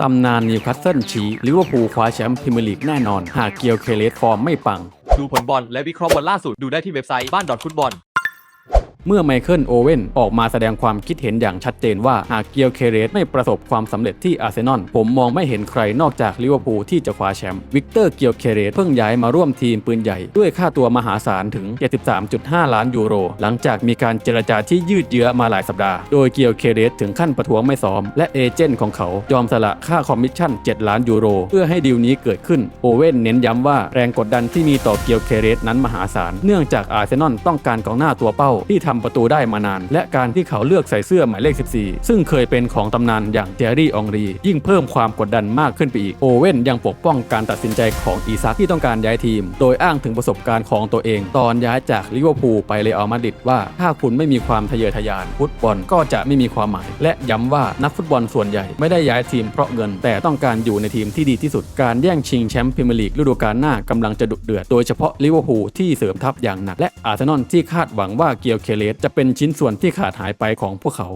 ตำนานนิวคาสเซิลชี้ลิเวอร์พูลคว้าแชมป์พรีเมียร์ลีกแน่นอน หากเกียวเคเลสฟอร์มไม่ปัง ดูผลบอลและวิเคราะห์บอลล่าสุด ดูได้ที่เว็บไซต์บ้านดอทฟุตบอล เมื่อไมเคิลโอเว่นออกมาแสดงความคิดเห็นอย่างชัดเจนว่าหากเกียวเคเรสไม่ประสบความสำเร็จที่อาร์เซนอลผมมองไม่เห็นใครนอกจากลิเวอร์พูลที่จะคว้าแชมป์วิกเตอร์เกียวเคเรสเพิ่งย้ายมาร่วมทีมปืนใหญ่ ด้วยค่าตัวมหาศาลถึง 73.5 ล้านยูโร หลังจากมีการเจรจาที่ยืดเยื้อมาหลายสัปดาห์ โดยเกียวเคเรสถึงขั้นประท้วงไม่ซ้อม และเอเจนต์ของเขายอมสละค่าคอมมิชชั่น 7 ล้านยูโร เพื่อให้ดีลนี้เกิดขึ้นโอเว่นเน้นย้ำว่าแรงกดดันที่มีต่อเกียวเคเรสนั้นมหาศาลเนื่องจากอาร์เซนอลต้องการกองหน้าตัวเป้าที่ทำประตูได้มานาน และการที่เขาเลือกใส่เสื้อหมายเลข 14 ซึ่งเคยเป็นของตำนานอย่างเจอรี่องรี ยิ่งเพิ่มความกดดันมากขึ้นไปอีก โอเว่นยังปกป้องการตัดสินใจของอีซักที่ต้องการย้ายทีม โดยอ้างถึงประสบการณ์ของตัวเอง ตอนย้ายจากลิเวอร์พูลไปเรอัลมาดริดว่าถ้าคุณไม่มีความทะเยอทะยานฟุตบอลก็จะไม่มีความหมาย และย้ำว่านักฟุตบอลส่วนใหญ่ไม่ได้ย้ายทีมเพราะเงิน แต่ต้องการอยู่ในทีมที่ดีที่สุดการแย่งชิงแชมป์พรีเมียร์ลีกฤดูกาลหน้ากำลังจะดุเดือดโดยเฉพาะลิเวอร์พูลที่เสริมทัพอย่างหนักและอาร์เซนอลที่คาดหวังว่าเกียวเคเลสจะเป็นชิ้นส่วนที่ขาดหายไปของพวกเขา